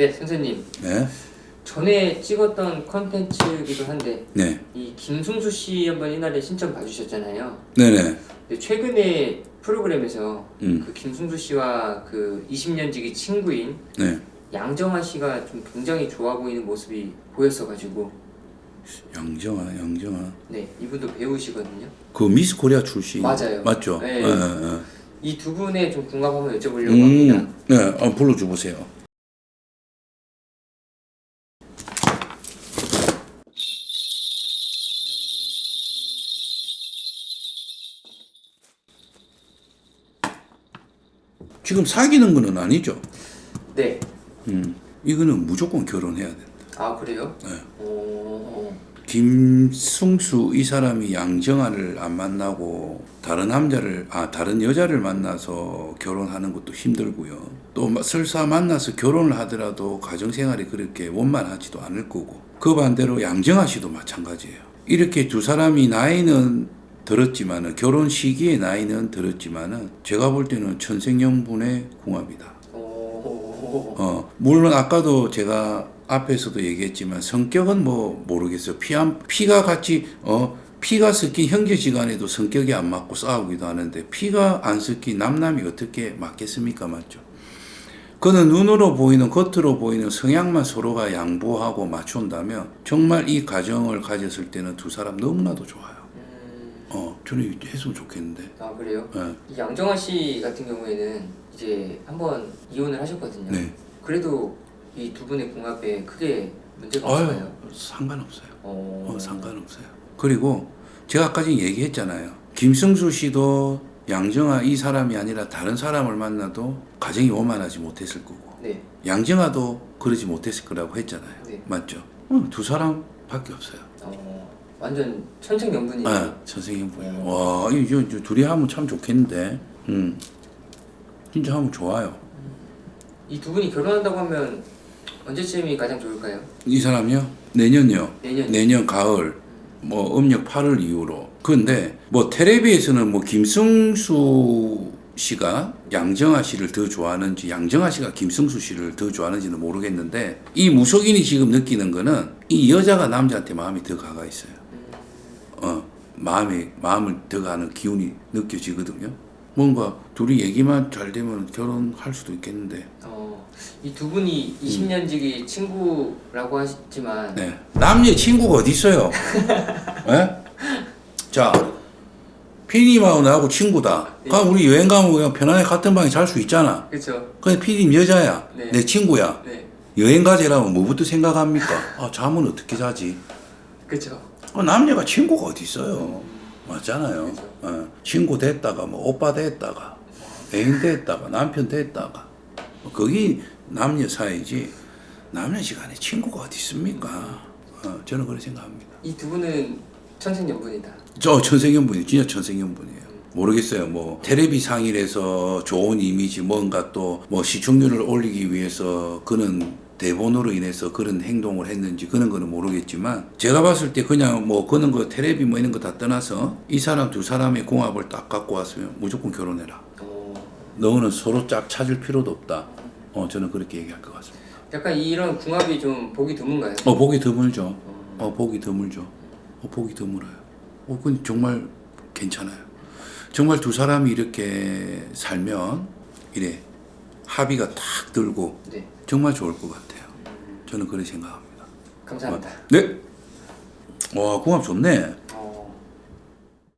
네, 선생님. 네. 전에 찍었던 컨텐츠이기도 한데 네. 이 김승수 씨 한번 옛날에 신청 봐주셨잖아요. 네네. 근데 최근에 프로그램에서 음. 그 김승수 씨와 그 20년 지기 친구인 네. 양정아 씨가 좀 굉장히 좋아 보이는 모습이 보였어가지고 양정아, 양정아. 네 이분도 배우시거든요. 그 미스 코리아 출신. 맞아요. 맞죠? 네. 예, 예. 이두 분의 좀 궁합 한번 여쭤보려고 음, 합니다. 네, 어, 불러줘 보세요. 지금 사귀는 거는 아니죠? 네. 음, 이거는 무조건 결혼해야 된다. 아 그래요? 네. 오. 김승수 이 사람이 양정아를 안 만나고 다른 남자를 아 다른 여자를 만나서 결혼하는 것도 힘들고요. 또 마- 설사 만나서 결혼을 하더라도 가정 생활이 그렇게 원만하지도 않을 거고 그 반대로 양정아 씨도 마찬가지예요. 이렇게 두 사람이 나이는 들었지만은 결혼 시기의 나이는 들었지만은 제가 볼 때는 천생연분의 궁합이다. 오. 어, 물론 아까도 제가 앞에서도 얘기했지만 성격은 뭐 모르겠어요. 피 한, 피가 같이, 어, 피가 섞인 형제지간에도 성격이 안 맞고 싸우기도 하는데 피가 안 섞인 남남이 어떻게 맞겠습니까? 맞죠? 그는 눈으로 보이는, 겉으로 보이는 성향만 서로가 양보하고 맞춘다면 정말 이 가정을 가졌을 때는 두 사람 너무나도 좋아요. 음, 어, 저는 했으면 좋겠는데. 아 그래요? 예. 이 양정아 씨 같은 경우에는 이제 한번 이혼을 하셨거든요. 네. 그래도 이 두 분의 궁합에 크게 문제가 없어요. 상관없어요. 어, 어, 상관없어요. 그리고 제가 아까 얘기했잖아요. 김승수 씨도 양정아 이 사람이 아니라 다른 사람을 만나도 가정이 원만하지 못했을 거고 네. 양정아도 그러지 못했을 거라고 했잖아요. 네. 맞죠? 어, 두 사람밖에 없어요. 어, 완전 천생연분이에요. 아, 선생님 보여. 음. 와, 이 저, 저 둘이 하면 참 좋겠는데. 음. 진짜 하면 좋아요. 이 두 분이 결혼한다고 하면 언제쯤이 가장 좋을까요? 이 사람이요? 내년요. 내년. 내년 가을 뭐 음력 8월 이후로 그런데 뭐 텔레비에서는 뭐 김승수 씨가 양정아 씨를 더 좋아하는지 양정아 씨가 김승수 씨를 더 좋아하는지는 모르겠는데 이 무속인이 지금 느끼는 거는 이 여자가 남자한테 마음이 더 가가 있어요. 어 마음에 마음을 더 가는 기운이 느껴지거든요. 뭔가 둘이 얘기만 잘 되면 결혼할 수도 있겠는데 어, 이 두 분이 20년 지기 친구라고 하셨지만 네. 남녀 친구가 어디 있어요? 예? 자, 피디님하고 나하고 친구다. 네. 그럼 우리 여행 가면 그냥 편안하게 같은 방에 잘 수 있잖아. 그렇죠. 근데 피디님 여자야. 네. 내 친구야. 네. 여행 가지라면 뭐부터 생각합니까? 아, 잠은 어떻게 자지? 그렇죠. 어, 남녀가 친구가 어디 있어요? 맞잖아요. 어, 친구 됐다가 뭐 오빠 됐다가 애인 됐다가 남편 됐다가 뭐 거기 남녀 사이지 남녀 시간에 친구가 어디 있습니까? 어, 저는 그렇게 생각합니다. 이 두 분은 천생연분이다. 저 천생연분이 진짜 천생연분이에요. 모르겠어요. 뭐 텔레비 상일에서 좋은 이미지 뭔가 또 뭐 시청률을 올리기 위해서 그는 대본으로 인해서 그런 행동을 했는지 그런 거는 모르겠지만 제가 봤을 때 그냥 뭐 그런 거 텔레비 뭐 이런 거 다 떠나서 이 사람 두 사람의 궁합을 딱 갖고 왔으면 무조건 결혼해라. 어, 너는 서로 짝 찾을 필요도 없다. 어 저는 그렇게 얘기할 것 같습니다. 약간 이런 궁합이 좀 보기 드문가요? 어 보기 드물죠. 어 보기 드물죠. 어 보기 드물어요. 어 그건 정말 괜찮아요. 정말 두 사람이 이렇게 살면 이래 합의가 탁 들고 네. 정말 좋을 것 같아요. 저는 그렇게 생각합니다. 감사합니다. 네. 와 궁합 좋네.